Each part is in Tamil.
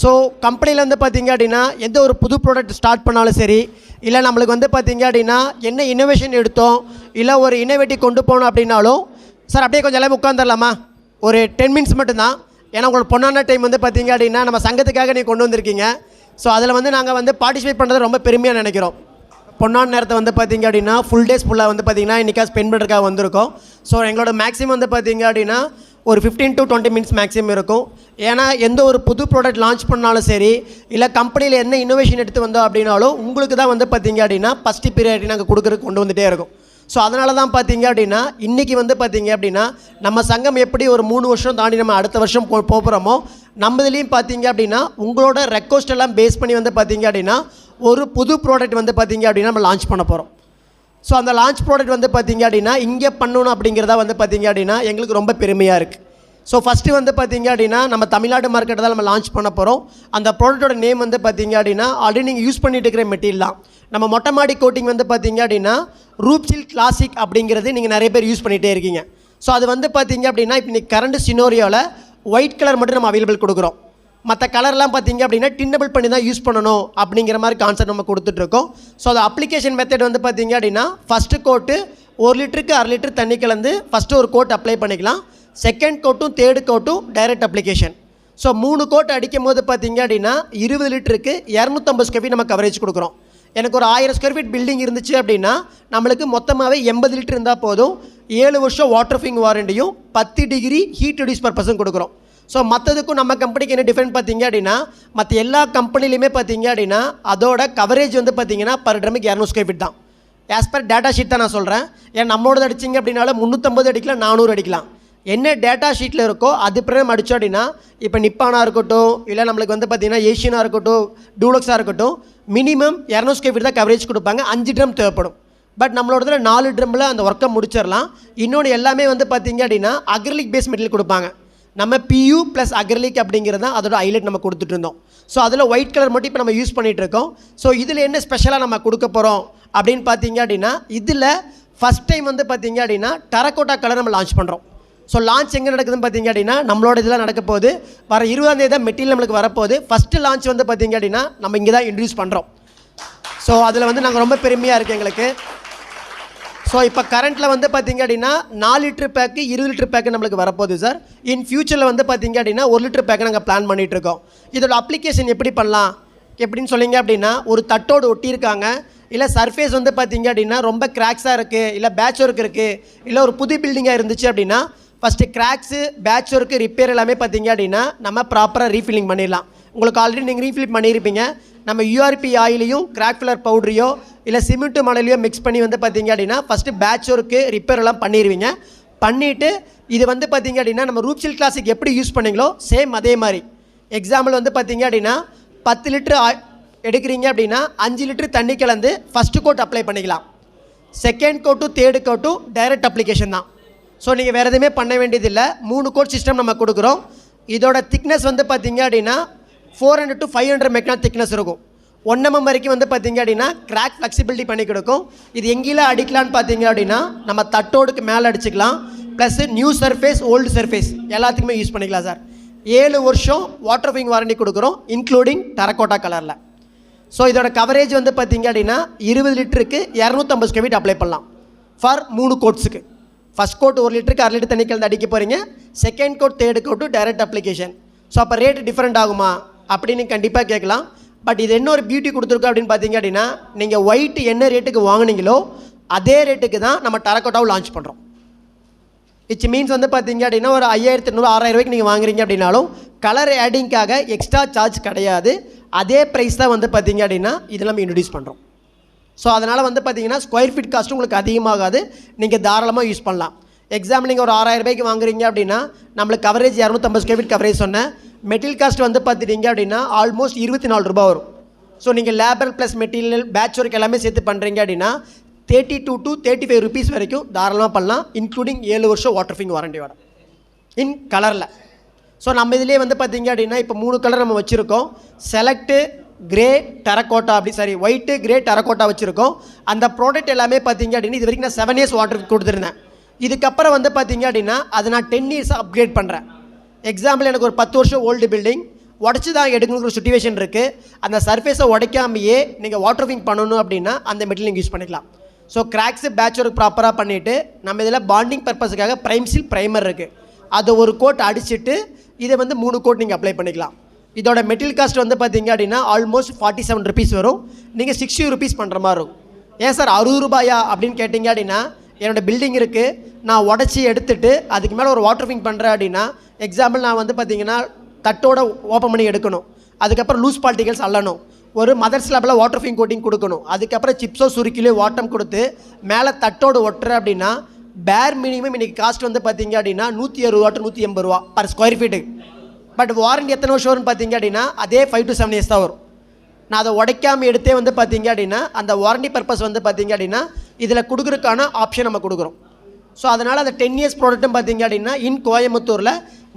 ஸோ கம்பெனிலேருந்து பார்த்தீங்க அப்படின்னா எந்த ஒரு புது ப்ராடக்ட் ஸ்டார்ட் பண்ணாலும் சரி இல்லை நம்மளுக்கு வந்து பார்த்தீங்க அப்படின்னா என்ன இன்னோவேஷன் எடுத்தோம் இல்லை ஒரு இன்னோவேட்டிவ் கொண்டு போனோம் அப்படின்னாலும் சார் அப்படியே கொஞ்சம் எல்லாமே உட்காந்துடலாமா ஒரு டென் மினிட்ஸ் மட்டும்தான். ஏன்னா உங்களுக்கு பொண்ணான டைம் வந்து பார்த்தீங்க அப்படின்னா நம்ம சங்கத்துக்காக நீங்கள் கொண்டு வந்திருக்கீங்க. ஸோ அதில் வந்து நாங்கள் வந்து பார்ட்டிசிபேட் பண்ணுறது ரொம்ப பெருமையாக நினைக்கிறோம். பொண்ணான நேரத்தை வந்து பார்த்தீங்க அப்படின்னா ஃபுல் டேஸ் ஃபுல்லாக வந்து பார்த்தீங்கன்னா இன்றைக்கா ஸ்பெண்ட் பண்ணுறதுக்காக வந்திருக்கோம். ஸோ எங்களோட மேக்ஸிமம் வந்து பார்த்தீங்க அப்படின்னா ஒரு fifteen to twenty minutes maximum இருக்கும். ஏன்னா எந்த ஒரு புது ப்ராடக்ட் லான்ச் பண்ணாலும் சரி இல்லை கம்பெனியில் என்ன இன்னோவேஷன் எடுத்து வந்தோம் அப்படின்னாலும் உங்களுக்கு தான் வந்து பார்த்தீங்க அப்படின்னா ஃபஸ்ட்டு பீரியட் நாங்கள் கொடுக்குறதுக்கு கொண்டு வந்துகிட்டே இருக்கும். ஸோ அதனால தான் பார்த்தீங்க அப்படின்னா இன்றைக்கி வந்து பார்த்தீங்க அப்படின்னா நம்ம சங்கம் எப்படி ஒரு மூணு வருஷம் தாண்டி நம்ம அடுத்த வருஷம் போ போகிறோமோ நம்ம இதுலேயும் பார்த்தீங்க அப்படின்னா உங்களோட ரெக்வஸ்ட் எல்லாம் பேஸ் பண்ணி வந்து பார்த்தீங்க அப்படின்னா ஒரு புது ப்ராடக்ட் வந்து பார்த்தீங்க அப்படின்னா நம்ம லான்ச் பண்ண போகிறோம் ஸோ அந்த லான்ச் ப்ராடக்ட் வந்து பார்த்தீங்க அப்படின்னா இங்கே பண்ணணும் அப்படிங்கிறதா வந்து பார்த்தீங்க அப்படின்னா எங்களுக்கு ரொம்ப பெருமையாக இருக்குது ஸோ ஃபஸ்ட்டு வந்து பார்த்தீங்க அப்படின்னா நம்ம தமிழ்நாடு மார்க்கெட்டை தான் நம்ம லான்ச் பண்ண போகிறோம் அந்த ப்ராடக்ட்டோட நேம் வந்து பார்த்தீங்க அப்படின்னா ஆல்ரெடி நீங்கள் யூஸ் பண்ணிட்டு இருக்கிற மெட்டீரியல் தான். நம்ம மொட்டை மாடி கோட்டிங் வந்து பார்த்தீங்க அப்படின்னா ரூப்சில் கிளாசிக் அப்படிங்கிறது நீங்கள் நிறைய பேர் யூஸ் பண்ணிகிட்டே இருக்கீங்க. ஸோ அது வந்து பார்த்தீங்க அப்படின்னா இப்போ இன்றைக்கி கரண்ட் சினோரியோவில் ஒயிட் கலர் மட்டும் நம்ம அவைலபிள் கொடுக்குறோம். மற்ற கலர்லாம் பார்த்தீங்க அப்படின்னா டின்னபிள் பண்ணி தான் யூஸ் பண்ணணும் அப்படிங்கிற மாதிரி கான்செப்ட் நம்ம கொடுத்துட்ருக்கோம். ஸோ அது அப்ளிகேஷன் மெத்தட் வந்து பார்த்தீங்க அப்படின்னா ஃபஸ்ட்டு கோட்டு ஒரு லிட்டருக்கு அரை லிட்டர் தண்ணி கலந்து ஃபஸ்ட்டு ஒரு கோட் அப்ளை பண்ணிக்கலாம். செகண்ட் கோட்டும் தேர்டு கோட்டும் டைரக்ட் அப்ளிகேஷன் ஸோ மூணு கோட் அடிக்கும் போது பார்த்தீங்க அப்படின்னா இருபது லிட்டருக்கு இரநூத்தம்பது ஸ்கொயர் ஃபீட் நம்ம கவரேஜ் கொடுக்குறோம். எனக்கு ஒரு ஆயிரம் ஸ்கொயர் ஃபீட் பில்டிங் இருந்துச்சு அப்படின்னா நம்மளுக்கு மொத்தமாகவே எண்பது லிட்டர் இருந்தால் போதும். ஏழு வருஷம் வாட்டர் ஃபிங் வாரண்டியும் பத்து டிகிரி ஹீட் ரெடியூஸ் பர்பஸும் கொடுக்குறோம். ஸோ மற்றதுக்கும் நம்ம கம்பெனிக்கு என்ன டிஃப்ரெண்ட் பார்த்தீங்க அப்படின்னா மற்ற எல்லா கம்பெனிலையுமே பார்த்தீங்க அப்படின்னா அதோட கவரேஜ் வந்து பார்த்தீங்கன்னா பர் ட்ரமுக்கு இரநூறு ஸ்கொயர் ஃபீட் தான். ஆஸ் பர் டேட்டா ஷீட் தான் நான் சொல்கிறேன் ஏன் நம்மளோடது அடிச்சிங்க அப்படின்னால முந்நூற்றம்பது அடிக்கலாம் நானூறு அடிக்கலாம். என்ன டேட்டா ஷீட்டில் இருக்கோ அது பிரகாரம் அடித்தோம் அப்படின்னா இப்போ நிப்பானாக இருக்கட்டும் இல்லை நம்மளுக்கு வந்து பார்த்தீங்கன்னா ஏஷியனாக இருக்கட்டும் டூலக்ஸாக இருக்கட்டும் மினிமம் இரநூறு ஸ்கொயர் ஃபீட் தான் கவரேஜ் கொடுப்பாங்க. அஞ்சு ட்ரம் தேவைப்படும். பட் நம்மளோடதுல நாலு ட்ரம்மில் அந்த ஒர்க்கை முடிச்சிடலாம். இன்னொன்று எல்லாமே வந்து பார்த்தீங்க அப்படின்னா அக்ரலிக் பேஸ் மெட்டீரியல் கொடுப்பாங்க. நம்ம பியூ ப்ளஸ் அக்ரலிக் அப்படிங்கிறது தான் அதோட ஹைலைட் நம்ம கொடுத்துட்டு இருந்தோம். ஸோ அதில் ஒயிட் கலர் மட்டும் இப்போ நம்ம யூஸ் பண்ணிகிட்டு இருக்கோம். ஸோ இதில் என்ன ஸ்பெஷலாக நம்ம கொடுக்க போகிறோம் அப்படின்னு பார்த்தீங்க அப்படின்னா இதில் ஃபஸ்ட் டைம் வந்து பார்த்தீங்க அப்படின்னா டரக்கோட்டா கலர் நம்ம லான்ச் பண்ணுறோம் ஸோ லான்ச் எங்கே நடக்குதுன்னு பார்த்தீங்க அப்படின்னா நம்மளோட இதெல்லாம் நடக்க போகுது. வர இருபதாம் தேதி தான் மெட்டீரியல் நம்மளுக்கு வரப்போகுது. ஃபஸ்ட்டு லான்ச் வந்து பார்த்தீங்க அப்படின்னா நம்ம இங்கே தான் இன்ட்ரடியூஸ் பண்ணுறோம் ஸோ அதில் வந்து நாங்கள் ரொம்ப பெருமையாக இருக்குது எங்களுக்கு. ஸோ இப்போ கரண்ட்டில் வந்து பார்த்தீங்க அப்படின்னா நாலு லிட்டர் பேக்கு இருபது லிட்டர் பேக்கு நம்மளுக்கு வரப்போகுது சார் இன் ஃபியூச்சரில் வந்து பார்த்தீங்க அப்படின்னா ஒரு லிட்டர் பேக்கு நாங்கள் பிளான் பண்ணிகிட்ருக்கோம் இதோட அப்ளிகேஷன் எப்படி பண்ணலாம்? எப்படின்னு சொல்லிங்க அப்படின்னா ஒரு தட்டோடு ஒட்டியிருக்காங்க. இல்லை சர்ஃபேஸ் வந்து பார்த்தீங்க அப்படின்னா ரொம்ப கிராக்ஸாக இருக்குது இல்லை பேட்ச் ஒர்க் இருக்குது இல்லை ஒரு புது பில்டிங்காக இருந்துச்சு அப்படின்னா first cracks patch work repair எல்லாமே பார்த்தீங்க அப்படின்னா நம்ம ப்ராப்பராக ரீஃபில்லிங் பண்ணிடலாம். உங்களுக்கு ஆல்ரெடி நீங்கள் ரீஃபில் பண்ணியிருப்பீங்க நம்ம யூஆர்பி ஆயிலையும் கிராக் ஃபில்லர் பவுடரையோ இல்லை சிமெண்ட்டு மணலையோ மிக்ஸ் பண்ணி வந்து பார்த்தீங்க அப்படின்னா ஃபஸ்ட்டு பேட்ச் ஒர்க்கு ரிப்பேர் எல்லாம் பண்ணிடுவீங்க பண்ணிவிட்டு இது வந்து பார்த்தீங்க அப்படின்னா நம்ம ரூப்சில் கிளாஸுக்கு எப்படி யூஸ் பண்ணீங்களோ சேம் அதே மாதிரி. எக்ஸாம்பிள் வந்து பார்த்தீங்க அப்படின்னா பத்து லிட்டரு எடுக்கிறீங்க அப்படின்னா அஞ்சு லிட்டர் தண்ணி கலந்து ஃபஸ்ட்டு கோட் அப்ளை பண்ணிக்கலாம். செகண்ட் கோட்டும் தேர்டு கோட்டும் டைரக்ட் அப்ளிகேஷன் தான். ஸோ நீங்கள் வேறு எதுவுமே பண்ண வேண்டியதில்லை. மூணு கோட் சிஸ்டம் நம்ம கொடுக்குறோம். இதோட திக்னஸ் வந்து பார்த்தீங்க அப்படின்னா four hundred to five hundred மெக்னா thickness இருக்கும். ஒன் எம்எம் வரைக்கும் வந்து பார்த்தீங்க அப்படின்னா கிராக் ஃப்ளெக்சிபிலிட்டி பண்ணி கொடுக்கும். இது எங்கேயும் அடிக்கலான்னு பார்த்தீங்க அப்படின்னா நம்ம தட்டோடுக்கு மேலே அடிச்சுக்கலாம். Plus new surface old surface எல்லாத்துக்குமே யூஸ் பண்ணிக்கலாம் சார் ஏழு வருஷம் வாட்டர் ஃபிங் வாரண்டி கொடுக்குறோம் இன்க்ளூடிங் டரக்கோட்டா கலரில் ஸோ இதோட கவரேஜ் வந்து பார்த்தீங்க அப்படின்னா இருபது லிட்டருக்கு இரநூத்தம்பது ஸ்கொயர் ஃபீட் அப்ளை பண்ணலாம். ஃபார் மூணு கோட்ஸுக்கு ஃபஸ்ட் கோட் ஒரு லிட்டருக்கு அரை லிட்டர் தண்ணி கலந்து அடிக்க போகிறீங்க second coat third coat direct application so அப்போ ரேட் டிஃப்ரெண்ட் ஆகுமா? அப்படின்னு கண்டிப்பாக கேட்கலாம். பட் இது என்ன ஒரு பியூட்டி கொடுத்துருக்கோம் அப்படின்னு பார்த்தீங்க அப்படின்னா நீங்கள் ஒயிட்டு என்ன ரேட்டுக்கு வாங்குனீங்களோ அதே ரேட்டுக்கு தான் நம்ம டரக்கோட்டாவும் லான்ச் பண்ணுறோம் இட்ஸ் மீன்ஸ் வந்து பார்த்தீங்க அப்படின்னா ஒரு ஐயாயிரத்தி எண்ணூறு ஆறாயிரம் ரூபாய்க்கு நீங்கள் வாங்குறீங்க அப்படின்னாலும் கலர் ஆடிங்க்காக எக்ஸ்ட்ரா சார்ஜ் கிடையாது. அதே ப்ரைஸ் தான் வந்து பார்த்தீங்க அப்படின்னா இதெல்லாம் நம்ம இன்ட்ரடியூஸ் பண்ணுறோம் ஸோ அதனால் வந்து பார்த்தீங்கன்னா ஸ்கொயர் ஃபீட் காஸ்ட்டும் உங்களுக்கு அதிகமாகாது. நீங்கள் தாராளமாக யூஸ் பண்ணலாம். எக்ஸாம்பிள் நீங்கள் ஒரு ஆறாயிரம் ரூபாய்க்கு வாங்குறீங்க அப்படின்னா நம்மளுக்கு கவரேஜ் இரநூத்தம்பது ஸ்கொயர் ஃபீட் கவரேஜ் சொன்னேன். மெட்டீரியல் காஸ்ட் வந்து பார்த்துட்டீங்க அப்படின்னா ஆல்மோஸ்ட் இருபத்தி நாலு ரூபா வரும். ஸோ நீங்கள் labour plus material patch work எல்லாமே சேர்த்து பண்ணுறீங்க அப்படின்னா thirty two to thirty five rupees வரைக்கும் தாராளமாக பண்ணலாம் இன்க்ளூடிங் ஏழு வருஷம் வாட்டர் ஃபிங் வாரண்டியோட இன் கலரில் ஸோ நம்ம இதிலே வந்து பார்த்தீங்க அப்படின்னா இப்போ மூணு கலர் நம்ம வச்சுருக்கோம். செலக்ட்டு கிரே டரக்கோட்டா அப்படி சாரி ஒயிட்டு கிரே டரக்கோட்டா வச்சுருக்கோம். அந்த ப்ராடக்ட் எல்லாமே பார்த்தீங்க அப்படின்னா இது வரைக்கும் நான் செவன் இயர்ஸ் வாட்டர் கொடுத்துருந்தேன். இதுக்கப்புறம் வந்து பார்த்தீங்க அப்படின்னா அதை நான் டென் இயர்ஸ் அப்கிரேட் பண்ணுறேன் எக்ஸாம்பிள் எனக்கு ஒரு பத்து வருஷம் ஓல்டு பில்டிங் உடச்சி தான் எடுக்கணுங்கிற சுச்சுவேஷன் இருக்குது அந்த சர்ஃபேஸை உடைக்காமையே நீங்கள் வாட்டர் ஃபிங் பண்ணணும் அப்படின்னா அந்த மெட்டீரியல் நீங்கள் யூஸ் பண்ணிக்கலாம். ஸோ கிராக்ஸு பேட்ச் ஒர்க் ப்ராப்பராக பண்ணிவிட்டு நம்ம இதில் பாண்டிங் பர்பஸுக்காக ப்ரைம்சில் ப்ரைமர் இருக்குது அதை ஒரு கோட் அடிச்சுட்டு இதை வந்து மூணு கோட் நீங்கள் அப்ளை பண்ணிக்கலாம். இதோட மெட்டீரியல் காஸ்ட் வந்து பார்த்தீங்க அப்படின்னா ஆல்மோஸ்ட் ஃபார்ட்டி செவன் ருபீஸ் வரும். நீங்கள் சிக்ஸ்டி ருபீஸ் பண்ணுற மாதிரி இருக்கும். ஏன் சார் அறுபது ரூபாயா அப்படின்னு கேட்டிங்க அப்படின்னா என்னோடய பில்டிங் இருக்குது நான் உடச்சி எடுத்துட்டு அதுக்கு மேலே ஒரு வாட்டர் ஃபிங் பண்ணுறேன் அப்படின்னா எக்ஸாம்பிள் நான் வந்து பார்த்தீங்கன்னா தட்டோட ஓப்பன் பண்ணி எடுக்கணும். அதுக்கப்புறம் லூஸ் பார்ட்டிகல்ஸ் அள்ளணும். ஒரு மதர் ஸ்லாப்பில் வாட்டர் ஃபிங் கோட்டிங் கொடுக்கணும். அதுக்கப்புறம் சிப்ஸோ சுருக்கிலோ வாட்டம் கொடுத்து மேலே தட்டோடு ஒட்டுற அப்படின்னா பேர் மினிமம் இன்றைக்கி காஸ்ட் வந்து பார்த்தீங்க அப்படின்னா நூற்றி அறுபது ரூபா நூற்றி எண்பது ரூபா per square feet but warranty எத்தனை வருஷம் வரும்னு பார்த்தீங்க அப்படின்னா அதே ஃபைவ் டு செவன் இயர்ஸ் தான் வரும். நான் அதை உடைக்காமல் எடுத்தே வந்து பார்த்தீங்க அப்படின்னா அந்த வாரண்டி பர்பஸ் வந்து பார்த்தீங்க அப்படின்னா இதில் கொடுக்குறதுக்கான ஆப்ஷன் நம்ம கொடுக்குறோம். ஸோ அதனால் அந்த டென் இயர்ஸ் ப்ராடக்ட்டும் பார்த்தீங்க அப்படின்னா இன் கோயம்புத்தூரில்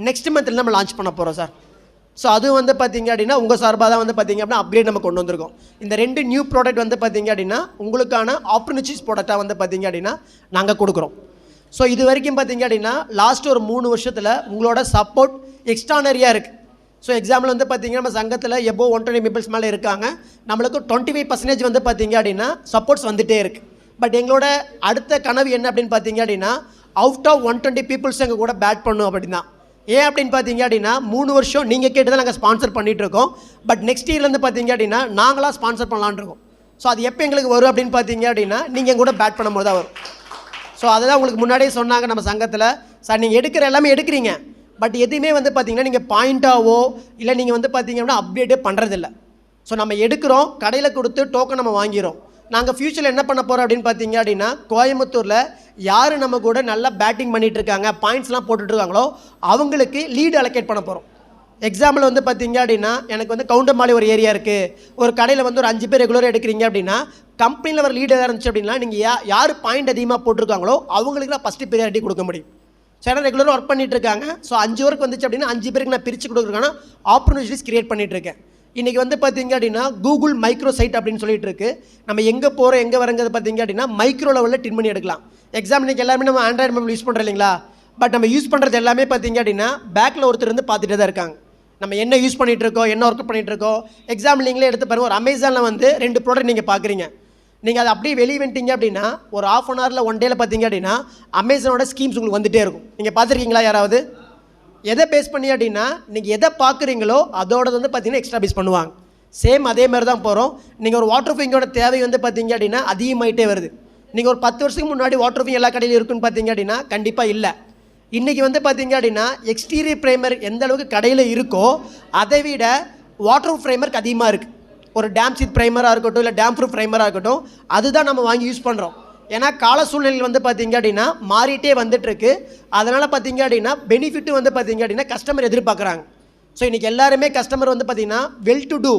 நெக்ஸ்ட் மந்தில் நம்ம லான்ச் பண்ண போகிறோம் சார். ஸோ அது வந்து பார்த்தீங்க அப்படின்னா உங்கள் சார்பாக தான் வந்து பார்த்தீங்க அப்படின்னா அப்கிரேட் நம்ம கொண்டு வந்திருக்கோம். இந்த ரெண்டு நியூ ப்ராடக்ட் வந்து பார்த்தீங்க அப்படின்னா உங்களுக்கான ஆப்பர்ச்சுனிட்டிஸ் ப்ராடக்டாக வந்து பார்த்தீங்க அப்படின்னா நாங்கள் கொடுக்குறோம். ஸோ இது வரைக்கும் பார்த்தீங்க அப்படின்னா லாஸ்ட் ஒரு மூணு வருஷத்தில் உங்களோட சப்போர்ட் எக்ஸ்ட்ரானரியாக இருக்குது ஸோ எக்ஸாம்பிள் வந்து பார்த்தீங்கன்னா நம்ம சங்கத்தில் எப்போ ஒன் டுவெண்ட்டி பீப்பிள்ஸ் மேலே இருக்காங்க நம்மளுக்கு டுவெண்ட்டி ஃபைவ் பர்சன்டேஜ் வந்து பார்த்தீங்க அப்படின்னா சப்போர்ட்ஸ் வந்துகிட்டே இருக்குது பட் எங்களோட அடுத்த கனவு என்ன அப்படின்னு பார்த்தீங்க அப்படின்னா out of one twenty peoples எங்கள் கூட பேட் பண்ணும் அப்படின்னா. ஏன் அப்படின்னு பார்த்தீங்க அப்படின்னா மூணு வருஷம் நீங்கள் கேட்டு தான் நாங்கள் ஸ்பான்சர் பண்ணிகிட்டு இருக்கோம் பட் நெக்ஸ்ட் இயர்லேருந்து பார்த்தீங்க அப்படின்னா நாங்களாக ஸ்பான்சர் பண்ணலான்னு இருக்கோம். ஸோ அது எப்போ எங்களுக்கு வரும் அப்படின்னு பார்த்தீங்க அப்படின்னா நீங்கள் கூட பேட் பண்ணும்போது தான் வரும். ஸோ அதுதான் உங்களுக்கு முன்னாடியே சொன்னாங்க நம்ம சங்கத்தில். சார் நீங்கள் எடுக்கிற எல்லாமே எடுக்கிறீங்க. பட் எதுவுமே வந்து பார்த்தீங்கன்னா நீங்கள் பாயிண்ட்டாவோ இல்லை நீங்கள் வந்து பார்த்தீங்க அப்படின்னா அப்டேட்டே பண்ணுறதில்ல ஸோ நம்ம எடுக்கிறோம் கடையில் கொடுத்து டோக்கன் நம்ம வாங்கிறோம். நாங்கள் ஃப்யூச்சரில் என்ன பண்ண போகிறோம் அப்படின்னு பார்த்தீங்க அப்படின்னா கோயம்புத்தூரில் யார் நம்ம கூட நல்லா பேட்டிங் பண்ணிட்டு இருக்காங்க பாயிண்ட்ஸ்லாம் போட்டுட்ருக்காங்களோ அவங்களுக்கு லீடு அலோகேட் பண்ண போகிறோம் எக்ஸாம்பிள் வந்து பார்த்தீங்க அப்படின்னா எனக்கு வந்து கவுண்டமாலி ஒரு ஏரியா இருக்குது ஒரு கடையில் வந்து ஒரு அஞ்சு பேர் ரெகுலராக எடுக்கிறீங்க அப்படின்னா கம்பெனியில் ஒரு லீடு இருந்துச்சு அப்படின்னா நீங்கள் யா யார் பாயிண்ட் அதிகமாக போட்டிருக்காங்களோ அவங்களுக்கு தான் ஃபஸ்ட்டு ப்ரியாரிட்டி கொடுக்க முடியும். சேனல் ரெகுலராக ஒர்க் பண்ணிட்டு இருக்காங்க ஸோ அஞ்சு ஒர்க் வந்துச்சு அப்படின்னா அஞ்சு பேருக்கு நான் பிரித்து கொடுக்குறேன்னா ஆப்பர்ச்சுனிட்டிஸ் கிரியேட் பண்ணிட்டு இருக்கேன் இன்றைக்கி வந்து பார்த்தீங்க அப்படின்னா கூகுள் மைக்ரோ சைட் அப்படின்னு சொல்லிட்டு இருக்கு நம்ம எங்கே போகிறோம் எங்கே வரங்கிறது பார்த்தீங்க அப்படின்னா மைக்ரோ லெவலில் டின் பண்ணி எடுக்கலாம். எக்ஸாம் இன்றைக்கி எல்லாமே நம்ம ஆண்ட்ராய்டு மொபைல் யூஸ் பண்ணுறோம் இல்லைங்களா? பட் நம்ம யூஸ் பண்ணுறது எல்லாமே பார்த்தீங்க அப்படின்னா பேக்கில் ஒருத்தர் இருந்து பார்த்துட்டே தான் இருக்காங்க. நம்ம என்ன யூஸ் பண்ணிகிட்டு இருக்கோம் என்ன ஒர்க் பண்ணிகிட்டு இருக்கோம் எக்ஸாம் நீங்களே எடுத்து பாருங்கள் ஒரு அமேசானில் வந்து ரெண்டு ப்ராடக்ட் நீங்கள் பார்க்குறீங்க நீங்கள் அதை அப்படியே வெளியே வந்துட்டீங்க அப்படின்னா ஒரு ஆஃப் அன் ஹவரில் ஒன் டேயில் பார்த்தீங்க அப்படின்னா அமேசானோட ஸ்கீம்ஸ் உங்களுக்கு வந்துகிட்டே இருக்கும். நீங்கள் பார்த்துருக்கீங்களா யாராவது? எதை பேஸ் பண்ணி அப்படின்னா நீங்கள் எதை பார்க்குறீங்களோ அதோட வந்து பார்த்தீங்கன்னா எக்ஸ்ட்ரா பேஸ் பண்ணுவாங்க. சேம் அதே மாதிரி தான் போகிறோம் நீங்கள் ஒரு வாட்டர் ஃபிங்கோட தேவை வந்து பார்த்தீங்க அப்படின்னா அதிகமாகிட்டே வருது. நீங்கள் ஒரு பத்து வருஷத்துக்கு முன்னாடி வாட்டர் ஃபிங் எல்லா கடையிலும் இருக்குன்னு பார்த்தீங்க அப்படின்னா கண்டிப்பாக இல்லை. இன்றைக்கி வந்து பார்த்தீங்க அப்படின்னா எக்ஸ்டீரியர் ப்ரைமர் எந்த அளவுக்கு கடையில் இருக்கோ அதை விட வாட்டர் ப்ரைமருக்கு அதிகமாக இருக்குது ஒரு டேம் சீட் ப்ரைமராக இருக்கட்டும் இல்லை டேம் ப்ரூஃப் ப்ரைமராக இருக்கட்டும் அதுதான் நம்ம வாங்கி யூஸ் பண்ணுறோம் ஏன்னா கால சூழ்நிலையில் வந்து பார்த்தீங்க அப்படின்னா மாறிட்டே வந்துட்டுருக்கு. அதனால் பார்த்தீங்க அப்படின்னா பெனிஃபிட்டும் வந்து பார்த்தீங்க அப்படின்னா கஸ்டமர் எதிர்பார்க்குறாங்க. ஸோ இன்றைக்கி எல்லாருமே கஸ்டமர் வந்து பார்த்திங்கன்னா வெல் டு டூ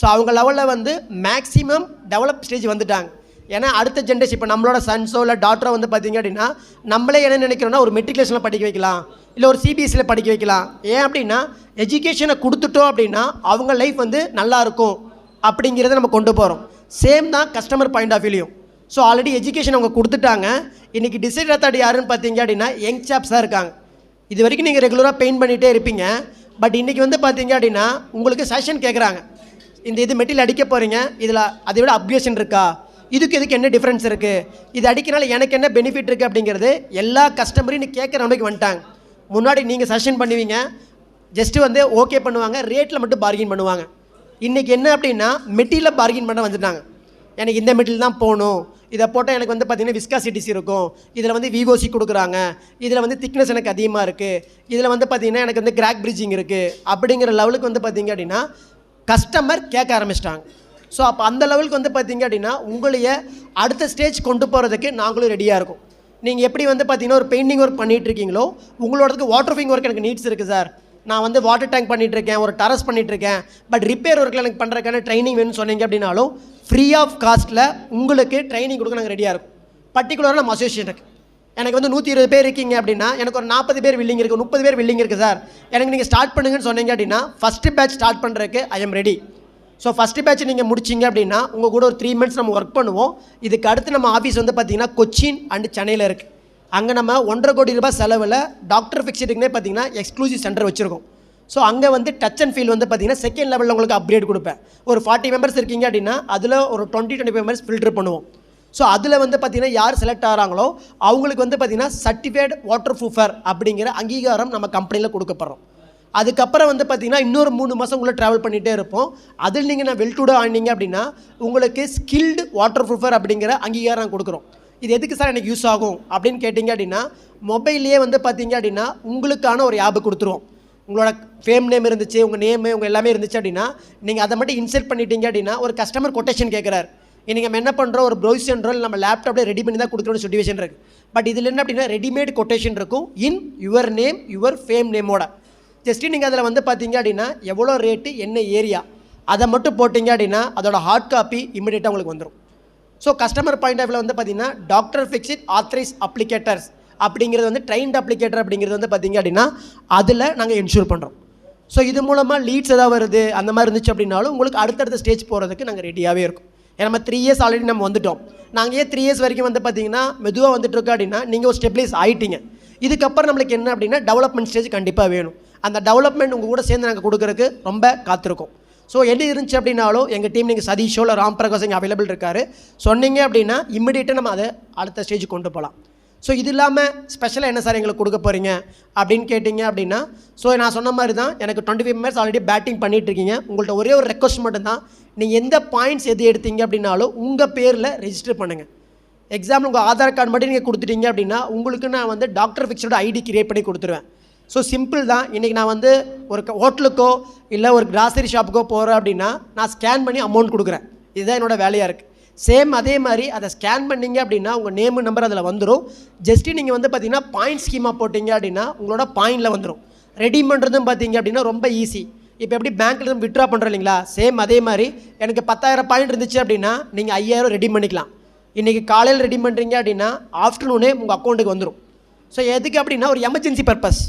ஸோ அவங்க லெவலில் வந்து மேக்ஸிமம் டெவலப் ஸ்டேஜ் வந்துட்டாங்க. ஏன்னா அடுத்த ஜென்ரேஷன் இப்போ நம்மளோட சன்ஸோ இல்லை டாக்டரோ வந்து பார்த்தீங்க அப்படின்னா நம்மளே என்ன நினைக்கிறோன்னா ஒரு மெட்ரிகுலேஷனில் படிக்க வைக்கலாம். இல்லை ஒரு சிபிஎஸ்சியில் படிக்க வைக்கலாம். ஏன் அப்படின்னா எஜுகேஷனை கொடுத்துட்டோம் அப்படின்னா அவங்க லைஃப் வந்து நல்லா இருக்கும். அப்படிங்கிறத நம்ம கொண்டு போகிறோம் சேம் தான் கஸ்டமர் பாயிண்ட் ஆஃப் வியூலையும் ஸோ ஆல்ரெடி எஜுகேஷன் அவங்க கொடுத்துட்டாங்க. இன்றைக்கி டிசைட் அத்தாடி யாருன்னு பார்த்தீங்க அப்படின்னா யங் சாப்ஸ் தான் இருக்காங்க. இது வரைக்கும் நீங்கள் ரெகுலராக பெயிண்ட் பண்ணிகிட்டே இருப்பீங்க. பட் இன்றைக்கி வந்து பார்த்தீங்க அப்படின்னா உங்களுக்கு செஷன் கேட்குறாங்க இந்த இது மெட்டீரியல் அடிக்க போகிறீங்க இதில் அதை விட அப்கிரேஷன் இருக்கா? இதுக்கு இதுக்கு என்ன டிஃப்ரென்ஸ் இருக்குது இது அடிக்கிறனால எனக்கு என்ன பெனிஃபிட் இருக்குது அப்படிங்கிறது எல்லா கஸ்டமரையும் நீ கேட்குற அளவுக்கு வந்துட்டாங்க. முன்னாடி நீங்கள் செஷன் பண்ணுவீங்க. ஜஸ்ட்டு வந்து ஓகே பண்ணுவாங்க. ரேட்டில் மட்டும் பார்கின் பண்ணுவாங்க. இன்றைக்கி என்ன அப்படின்னா மெட்டீரியல் பார்கின் பண்ண வந்துட்டாங்க. எனக்கு இந்த மெட்டீரியல் தான் போகணும். இதை போட்டால் எனக்கு வந்து பார்த்திங்கன்னா விஸ்காசிட்டிஸ் இருக்கும். இதில் வந்து விவோசி கொடுக்குறாங்க. இதில் வந்து திக்னஸ் எனக்கு அதிகமாக இருக்குது இதில் வந்து பார்த்திங்கன்னா எனக்கு வந்து கிராக் பிரிட்ஜிங் இருக்குது அப்படிங்கிற லெவலுக்கு வந்து பார்த்திங்க அப்படின்னா கஸ்டமர் கேட்க ஆரம்பிச்சிட்டாங்க. ஸோ அப்போ அந்த லெவலுக்கு வந்து பார்த்தீங்க அப்படின்னா உங்களைய அடுத்த ஸ்டேஜ் கொண்டு போகிறதுக்கு நாங்களும் ரெடியாக இருக்கோம். நீங்கள் எப்படி வந்து பார்த்திங்கன்னா ஒரு பெயிண்டிங் ஒர்க் பண்ணிட்டு இருக்கீங்களோ உங்களோடதுக்கு வாட்டர் ஃபிங் ஒர்க் எனக்கு நீட்ஸ் இருக்குது சார் நான் வந்து வாட்டர் டேங்க் பண்ணிகிட்ருக்கேன் ஒரு டரஸ் பண்ணிட்டு இருக்கேன் பட் ரிப்பேர் ஒர்க்கில் எனக்கு பண்ணுறதுக்கான ட்ரைனிங் வேணும்னு சொன்னீங்க அப்படின்னாலும் ஃப்ரீ ஆஃப் காஸ்ட்டில் உங்களுக்கு ட்ரைனிங் கொடுக்க நாங்கள் ரெடியாக இருக்கும். பர்டிகுலராக நம்ம அசோசியேஷன் இருக்குது எனக்கு வந்து நூற்றி இருபது பேர் இருக்கீங்க அப்படின்னா எனக்கு ஒரு நாற்பது பேர் வில்லிங் இருக்குது முப்பது பேர் வில்லிங் இருக்குது சார் எனக்கு நீங்கள் ஸ்டார்ட் பண்ணுங்கன்னு சொன்னீங்க அப்படின்னா ஃபஸ்ட்டு பேட்ச் ஸ்டார்ட் பண்ணுறதுக்கு I am ready so first patch நீங்கள் முடிச்சிங்க அப்படின்னா உங்கள் கூட ஒரு த்ரீ மந்த்ஸ் நம்ம ஒர்க் பண்ணுவோம். இதுக்கு அடுத்து நம்ம ஆஃபீஸ் வந்து பார்த்திங்கன்னா கொச்சின் அண்ட் சென்னையில் இருக்குது அங்கே நம்ம ஒன்றரை கோடி ரூபாய் செலவில் டாக்டர் ஃபிக்ஸடுக்குனே பார்த்தீங்கன்னா எக்ஸ்க்ளூசிவ் சென்டர் வச்சுருக்கோம். ஸோ அங்கே வந்து டச் அண்ட் ஃபீல் வந்து பார்த்தீங்கன்னா செகண்ட் லெவலில் உங்களுக்கு அப்கிரேட் கொடுப்பேன். ஒரு ஃபார்ட்டி மெம்பர்ஸ் இருக்கீங்க அப்படின்னா அதில் ஒரு டுவெண்ட்டி டுவெண்ட்டி மெம்பர்ஸ் ஃபில்டர் பண்ணுவோம். ஸோ அதில் வந்து பார்த்திங்கன்னா யார் செலக்ட் ஆகிறாங்களோ அவங்களுக்கு வந்து பார்த்தீங்கன்னா சர்டிஃபைட் வாட்டர் ப்ரூஃபர் அப்படிங்கிற அங்கீகாரம் நம்ம கம்பெனியில் கொடுக்கப்படுறோம். அதுக்கப்புறம் வந்து பார்த்திங்கன்னா இன்னொரு மூணு மாதம் உங்களை ட்ராவல் பண்ணிகிட்டே இருப்போம். அதில் நீங்கள் நான் வெல் ஆனீங்க அப்படின்னா உங்களுக்கு ஸ்கில்டு வாட்டர் ப்ரூஃபர் அப்படிங்கிற அங்கீகாரம் கொடுக்குறோம். இது எதுக்கு சார் எனக்கு யூஸ் ஆகும்? அப்படின்னு கேட்டிங்க அப்படின்னா மொபைல்லையே வந்து பார்த்தீங்க அப்படின்னா உங்களுக்கான ஒரு ஆப் கொடுத்துருவோம் உங்களோட ஃபேம் நேம் இருந்துச்சு உங்கள் நேமு உங்கள் எல்லாமே இருந்துச்சு அப்படின்னா நீங்கள் அதை மட்டும் இன்செர்ட் பண்ணிட்டீங்க அப்படின்னா ஒரு கஸ்டமர் கொட்டேஷன் கேட்குறாரு. இன்றைக்கி நம்ம என்ன பண்ணுறோம் ஒரு ப்ரௌசன்றோ இல்லை நம்ம லேப்டாப்பில் ரெடி பண்ணி தான் கொடுக்குறோம் சுச்சுவேஷன் இருக்குது பட் இதில் என்ன அப்படின்னா ரெடிமேட் கொட்டேஷன் இருக்கும் in your name your fame நேமோட just நீங்கள் அதில் வந்து பார்த்தீங்க அப்படின்னா எவ்வளோ ரேட்டு என்ன ஏரியா அதை மட்டும் போட்டிங்க அப்படின்னா அதோட ஹார்ட் காப்பி இமிடியேட்டாக உங்களுக்கு வந்துடும் ஸோ கஸ்டமர் பாயிண்ட் ஆஃப் வந்து பார்த்தீங்கன்னா டாக்டர் ஃபிக்ஸிட் ஆத்தரைஸ் அப்ளிகேட்டர்ஸ் அப்படிங்கிறது வந்து ட்ரைன்ட் அப்ளிகேட்டர் அப்படிங்கிறது வந்து பார்த்தீங்க அப்படின்னா அதில் நாங்கள் என்ஷூர் பண்ணுறோம் ஸோ இது மூலமாக லீட்ஸ் ஏதாவது வருது அந்த மாதிரி இருந்துச்சு அப்படின்னாலும் உங்களுக்கு அடுத்தடுத்த ஸ்டேஜ் போகிறதுக்கு நாங்கள் ரெடியாகவே இருக்கும். ஏன்னா நம்ம த்ரீ இயர்ஸ் ஆல்ரெடி நம்ம வந்துட்டோம். நாங்கள் ஏன் த்ரீ இயர்ஸ் வரைக்கும் வந்து பார்த்தீங்கன்னா மெதுவாக வந்துட்டு இருக்கோம் அப்படின்னா நீங்கள் ஒரு ஸ்டெபிலைஸ் ஆகிட்டீங்க இதுக்கப்புறம் நம்மளுக்கு என்ன அப்படின்னா டெவலப்மெண்ட் ஸ்டேஜ் கண்டிப்பாக வேணும். அந்த டெவலப்மெண்ட் உங்கள் கூட சேர்ந்து நாங்கள் கொடுக்குறதுக்கு ரொம்ப காத்திருக்கோம். ஸோ எது இருந்துச்சு அப்படின்னாலும் எங்கள் டீம் நீங்கள் சதீஷோ இல்லை ராம் பிரகாஷ் இங்கே அவைலபிள் இருக்காரு. சொன்னீங்க அப்படின்னா இம்மிடியேட்டாக நம்ம அதை அடுத்த ஸ்டேஜ் கொண்டு போகலாம் ஸோ இது இல்லாமல் ஸ்பெஷலாக என்ன சார் எங்களுக்கு கொடுக்க போகிறீங்க அப்படின்னு கேட்டிங்க அப்படின்னா ஸோ நான் சொன்ன மாதிரி தான் எனக்கு twenty five members already painting பண்ணிகிட்ருக்கீங்க இருக்கீங்க ஒரே ஒரு ரெக்வஸ்ட் மட்டும் தான் நீங்கள் எந்த பாயிண்ட்ஸ் எது எடுத்தீங்க அப்படின்னாலும் உங்கள் பேரில் ரெஜிஸ்டர் பண்ணுங்கள் எக்ஸாம்பிள் உங்கள் ஆதார் கார்டு மட்டும் நீங்கள் கொடுத்துட்டீங்க அப்படின்னா உங்களுக்கு நான் வந்து டாக்டர் ஃபிக்ஸோட ஐடி கிரியேட் பண்ணி கொடுத்துருவேன். ஸோ சிம்பிள் தான். இன்றைக்கி நான் வந்து ஒரு ஹோட்டலுக்கோ இல்லை ஒரு கிராசரி ஷாப்புக்கோ போகிறேன் அப்படின்னா நான் ஸ்கேன் பண்ணி அமௌண்ட் கொடுக்குறேன். இதுதான் என்னோடய வேலையாக இருக்குது சேம் அதே மாதிரி அதை ஸ்கேன் பண்ணிங்க அப்படின்னா உங்கள் நேமு நம்பர் அதில் வந்துடும் ஜஸ்ட்டு நீங்கள் வந்து பார்த்தீங்கன்னா பாயிண்ட் ஸ்கீமாக போட்டிங்க அப்படின்னா உங்களோட பாயிண்டில் வந்துடும் ரெடி பண்ணுறதும் பார்த்தீங்க அப்படின்னா ரொம்ப ஈஸி இப்போ எப்படி பேங்க்கில் இருந்து விட்ரா பண்ணுறோம் இல்லைங்களா? சேம் அதே மாதிரி எனக்கு பத்தாயிரம் பாயிண்ட் இருந்துச்சு அப்படின்னா நீங்கள் ஐயாயிரம் ரெடி பண்ணிக்கலாம். இன்றைக்கி காலையில் ரெடி பண்ணுறீங்க அப்படின்னா ஆஃப்டர்நூனே உங்கள் அக்கௌண்ட்டுக்கு வந்துடும் ஸோ எதுக்கு அப்படின்னா ஒரு எமர்ஜென்சி பர்பஸ்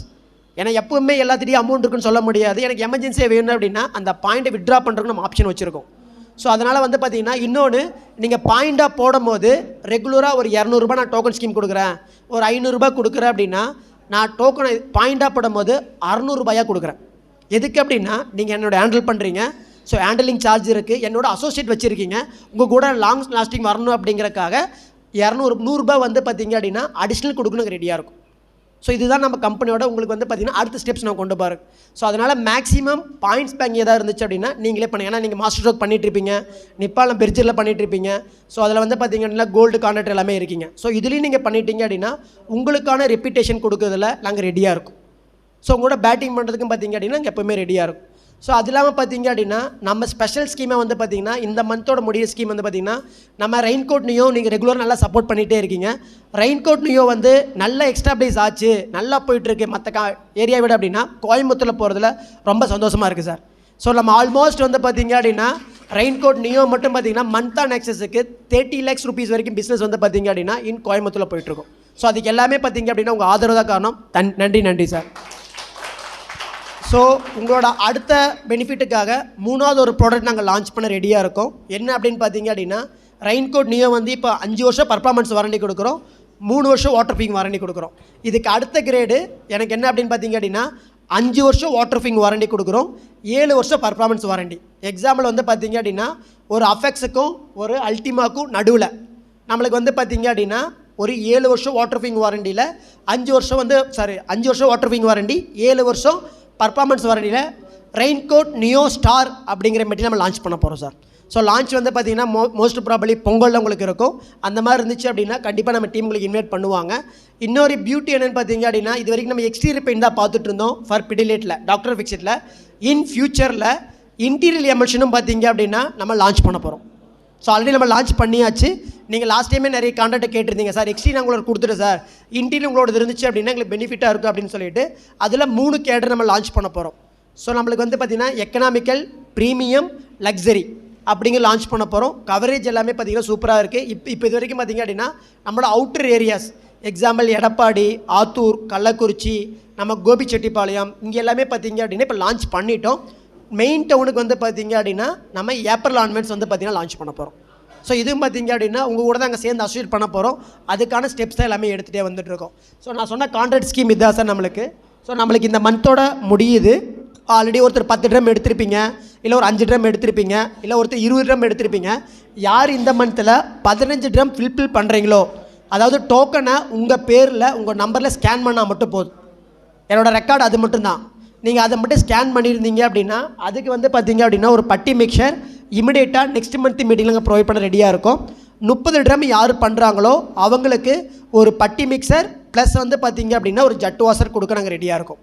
ஏன்னா எப்பவுமே எல்லாத்திட்டையும் அமௌண்ட் இருக்குன்னு சொல்ல முடியாது. எனக்கு எமர்ஜென்சியாக வேணும் அப்படின்னா அந்த பாயிண்ட்டை விட்ரா பண்ணுறதுக்கு நம்ம ஆப்ஷன் வச்சுருக்கோம். ஸோ அதனால் வந்து பார்த்தீங்கன்னா இன்னொன்று நீங்கள் பாயிண்ட்டாக போடும்போது ரெகுலராக ஒரு இரநூறுபா நான் டோக்கன் ஸ்கீம் கொடுக்குறேன். ஒரு ஐநூறுரூபா கொடுக்குறேன் அப்படின்னா நான் டோக்கனை பாயிண்ட்டாக போடும்போது அறநூறுபாயாக கொடுக்குறேன். எதுக்கு அப்படின்னா நீங்கள் என்னோட ஹேண்டில் பண்ணுறீங்க ஸோ ஹேண்டலிங் சார்ஜ் இருக்குது என்னோட அசோசியேட் வச்சுருக்கீங்க. உங்கள் கூட லாங் லாஸ்டிங் வரணும் அப்படிங்கிறக்காக இரநூறு நூறுரூபா வந்து பார்த்தீங்க அப்படின்னா அடிஷ்னல் கொடுக்கணும் ரெடியாக இருக்கும். ஸோ இதுதான் நம்ம கம்பெனியோட உங்களுக்கு வந்து பார்த்தீங்கன்னா அடுத்த ஸ்டெப்ஸ் நான் கொண்டு போகிறேன் ஸோ அதனால் மேக்ஸிமம் பாயிண்ட்ஸ் பேங்க் ஏதாவது இருந்துச்சு அப்படின்னா நீங்களே பண்ணுங்க. ஏன்னா நீங்கள் மாஸ்டர் ஸ்ட்ரோக் பண்ணிட்டுருப்பீங்க நிப்பாலம் பெர்ஜரில் பண்ணிட்டுருப்பீங்க ஸோ அதில் வந்து பார்த்தீங்க அப்படின்னா கோல்டு கான்ட்ராக்ட் எல்லாமே இருக்கீங்க. ஸோ இதுலேயும் நீங்கள் பண்ணிட்டீங்க அப்படின்னா உங்களுக்கான ரெப்பிட்டேஷன் கொடுக்குறதுல நாங்கள் ரெடியாக இருக்கும். ஸோ உங்களோட பேட்டிங் பண்ணுறதுக்கும் பார்த்தீங்க அப்படின்னா நாங்கள் எப்போவுமே ரெடியாக இருக்கும். ஸோ அது இல்லாமல் பார்த்தீங்க அப்படின்னா நம்ம ஸ்பெஷல் ஸ்கீமை வந்து பார்த்தீங்கன்னா இந்த மந்தோட முடிய ஸ்கீம் வந்து பார்த்தீங்கன்னா நம்ம ரெயின்கோட் நியோ நீங்கள் ரெகுலராக நல்லா சப்போர்ட் பண்ணிகிட்டே இருக்கீங்க. ரெயின்கோட் நியோ வந்து நல்ல எக்ஸ்டாப்ளைஸ் ஆச்சு நல்லா போயிட்டுருக்கு. மற்ற கா ஏரியா விட அப்படின்னா கோயம்புத்தூரில் போகிறதுல ரொம்ப சந்தோஷமாக இருக்குது சார் ஸோ நம்ம ஆல்மோஸ்ட் வந்து பார்த்தீங்க அப்படின்னா ரெயின்கோட் நியோ மட்டும் பார்த்தீங்கன்னா மந்த் ஆன் ஆக்சஸுக்கு தேர்ட்டி லேக்ஸ் ருபீஸ் வரைக்கும் பிஸ்னஸ் வந்து பார்த்தீங்க அப்படின்னா இன் கோயம்புத்தூரில் போயிட்டுருக்கும். ஸோ அதுக்கு எல்லாமே பார்த்தீங்க அப்படின்னா உங்கள் ஆதரவு தான் காரணம். தன் நன்றி நன்றி சார் ஸோ உங்களோட அடுத்த பெனிஃபிட்டுக்காக மூணாவது ஒரு ப்ராடக்ட் நாங்கள் லான்ச் பண்ண ரெடியாக இருக்கோம். என்ன அப்படின்னு பார்த்தீங்க அப்படின்னா ரெயின்கோட் நியோ வந்து இப்போ அஞ்சு வருஷம் பர்ஃபார்மன்ஸ் வாரண்டி கொடுக்குறோம். மூணு வருஷம் வாட்டர் ஃபிங் வாரண்டி கொடுக்குறோம். இதுக்கு அடுத்த கிரேடு எனக்கு என்ன அப்படின்னு பார்த்தீங்க அப்படின்னா அஞ்சு வருஷம் வாட்டர் ஃபிங் வாரண்டி கொடுக்குறோம். ஏழு வருஷம் பர்ஃபார்மன்ஸ் வாரண்டி எக்ஸாம்பிள் வந்து பார்த்தீங்க அப்படின்னா ஒரு அஃபெக்ஸுக்கும் ஒரு அல்டிமாக்கும் நடுவில் நம்மளுக்கு வந்து பார்த்தீங்க அப்படின்னா ஒரு ஏழு வருஷம் வாட்டர் ஃபிங் வாரண்டியில் அஞ்சு வருஷம் வந்து சாரி அஞ்சு வருஷம் வாட்டர் ஃபிங் வாரண்டி ஏழு வருஷம் பர்ஃபார்மன்ஸ் வாரண்டியில் ரெயின்கோட் நியோ ஸ்டார் அப்படிங்கிற மெட்டீரியல் நம்ம லான்ச் பண்ண போகிறோம் சார் ஸோ லான்ச் வந்து பார்த்தீங்கன்னா மோ மோஸ்ட் ப்ராபர்லி பொங்கலில் உங்களுக்கு இருக்கும். அந்த மாதிரி இருந்துச்சு அப்படின்னா கண்டிப்பாக நம்ம டீம் உங்களுக்கு இன்வைட் பண்ணுவாங்க. இன்னொரு பியூட்டி என்னென்னு பார்த்தீங்க அப்படின்னா இது வரைக்கும் நம்ம எக்ஸ்டீரியர் பெயிண்ட் தான் பார்த்துட்டு இருந்தோம் ஃபார் பிடிலேட்டில் டாக்டர் ஃபிக்ஸிட்டில் இன் ஃபியூச்சரில் இன்டீரியல் எமல்ஷனும் பார்த்தீங்க அப்படின்னா நம்ம லான்ச் பண்ண போகிறோம் ஸோ ஆல்ரெடி நம்ம லான்ச் பண்ணியாச்சு. நீங்கள் லாஸ்ட் டைமே நிறைய கான்டாக்ட் கேட்டிருந்தீங்க. சார் எக்ஸ்ட்ரீ நான் உங்களுக்கு கொடுத்துட்டேன் சார் இன்டீரியர் உங்களோட இருந்துச்சு அப்படின்னா எங்களுக்கு பெனிஃபிட்டாக இருக்கும் அப்படின்னு சொல்லிட்டு அதில் மூணு கேடர் நம்ம லான்ச் பண்ண போகிறோம் ஸோ நம்மளுக்கு வந்து பார்த்திங்கன்னா எக்கனாமிக்கல் ப்ரீமியம் லக்ஸரி அப்படிங்க லான்ச் பண்ண போகிறோம் கவரேஜ் எல்லாமே பார்த்திங்கன்னா சூப்பராக இருக்குது இப்போ இப்போ இது வரைக்கும் பார்த்திங்க அப்படின்னா நம்மளோட outer areas example Edappadi Attur Kallakurichi நம்ம கோபிச்செட்டிப்பாளையம் இங்கே எல்லாமே பார்த்திங்க அப்படின்னா இப்போ லான்ச் பண்ணிட்டோம். மெயின் டவுனுக்கு வந்து பார்த்திங்க அப்படின்னா நம்ம ஏப்ரல் ஆன்மெண்ட்ஸ் வந்து பார்த்திங்கன்னா லான்ச் பண்ண போகிறோம் ஸோ இதுவும் பார்த்தீங்க அப்படின்னா உங்கள் கூட தான் அங்கே சேர்ந்து அசோசியேட் பண்ண போகிறோம் அதுக்கான ஸ்டெப்ஸ் தான் எல்லாமே எடுத்துகிட்டே வந்துட்டுருக்கோம் ஸோ நான் சொன்ன கான்ட்ராக்ட் ஸ்கீம் இதுதான் சார் நம்மளுக்கு. ஸோ நம்மளுக்கு இந்த மந்தோட முடியுது. ஆல்ரெடி ஒருத்தர் பத்து ட்ரம் எடுத்திருப்பீங்க இல்லை ஒரு அஞ்சு ட்ரம் எடுத்திருப்பீங்க இல்லை ஒருத்தர் இருபது ட்ரம் எடுத்திருப்பீங்க. யார் இந்த மந்தில் பதினஞ்சு ட்ரம் ஃபில்ஃபில் பண்ணுறீங்களோ அதாவது டோக்கனை உங்கள் பேரில் உங்கள் நம்பரில் ஸ்கேன் பண்ணால் மட்டும் போதும். என்னோட ரெக்கார்டு அது மட்டும்தான். நீங்கள் அதை மட்டும் ஸ்கேன் பண்ணியிருந்தீங்க அப்படின்னா அதுக்கு வந்து பார்த்தீங்க அப்படின்னா ஒரு பட்டி மிக்சர் இமிடியேட்டாக நெக்ஸ்ட் மந்த் மீட்டிங்கில் ப்ரொவைட் பண்ண ரெடியாக இருக்கும். முப்பது ட்ரம் யார் பண்ணுறாங்களோ அவங்களுக்கு ஒரு பட்டி மிக்சர் ப்ளஸ் வந்து பார்த்தீங்க அப்படின்னா ஒரு ஜட்டு வாஷர் கொடுக்க நாங்கள் ரெடியாக இருக்கோம்.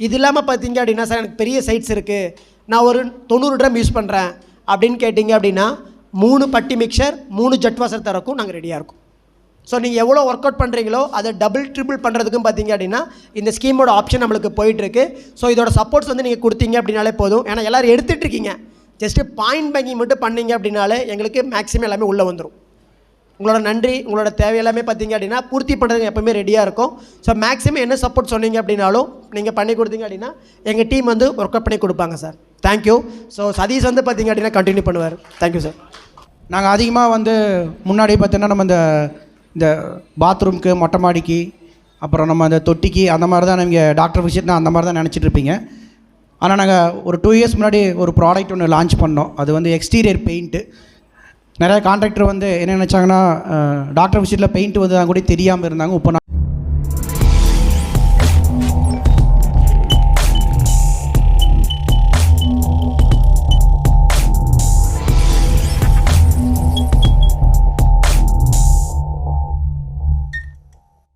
இது இல்லாமல் பார்த்தீங்க அப்படின்னா சார் எனக்கு பெரிய சைட்ஸ் இருக்குது நான் ஒரு தொண்ணூறு ட்ரம் யூஸ் பண்ணுறேன் அப்படின்னு கேட்டிங்க அப்படின்னா மூணு பட்டி மிக்சர் மூணு ஜட் வாசர் தரக்கும் நாங்கள் ரெடியாக இருக்கோம். ஸோ நீங்கள் எவ்வளோ ஒர்க் அவுட் பண்ணுறீங்களோ அதை டபுள் ட்ரிபிள் பண்ணுறதுக்கும் பார்த்தீங்க அப்படின்னா இந்த ஸ்கீமோட ஆப்ஷன் நம்மளுக்கு போயிட்டுருக்கு. ஸோ இதோட சப்போர்ட்ஸ் வந்து நீங்கள் கொடுத்தீங்க அப்படின்னாலே போதும். ஏன்னா எல்லோரும் எடுத்துகிட்டு இருக்கீங்க ஜஸ்ட்டு பாயிண்ட் பேங்கிங் மட்டும் பண்ணீங்க அப்படின்னாலே எங்களுக்கு மேக்ஸிமம் எல்லாமே உள்ளே வந்துடும் உங்களோட நன்றி உங்களோட தேவையெல்லாமே பார்த்தீங்க அப்படின்னா பூர்த்தி பண்ணுறதுக்கு எப்போவுமே ரெடியாக இருக்கும். ஸோ மேக்ஸிமம் என்ன சப்போர்ட் சொன்னீங்க அப்படின்னாலும் நீங்கள் பண்ணி கொடுத்தீங்க அப்படின்னா எங்கள் டீம் வந்து ஒர்க் அவுட் பண்ணி கொடுப்பாங்க சார். தேங்க்யூ ஸோ சதீஷ் வந்து பார்த்தீங்க அப்படின்னா கண்டினியூ பண்ணுவார். தேங்க்யூ சார் நாங்கள் அதிகமாக வந்து முன்னாடி பார்த்தீங்கன்னா நம்ம இந்த இந்த பாத்ரூம்க்கு மொட்டை மாடிக்கு அப்புறம் நம்ம அந்த தொட்டிக்கு அந்த மாதிரி தான் நீங்கள் டாக்டர் விஷயத்னா அந்த மாதிரி தான் நினச்சிட்டு இருப்பீங்க. ஆனால் நாங்கள் ஒரு டூ இயர்ஸ் முன்னாடி ஒரு ப்ராடக்ட் ஒன்று லான்ச் பண்ணோம். அது வந்து எக்ஸ்டீரியர் பெயிண்ட்டு நிறையா கான்ட்ராக்டர் வந்து என்ன நினச்சாங்கன்னா டாக்டர் விஷயத்தில் பெயிண்ட் வந்து கூட தெரியாமல் இருந்தாங்க. இப்போ நான்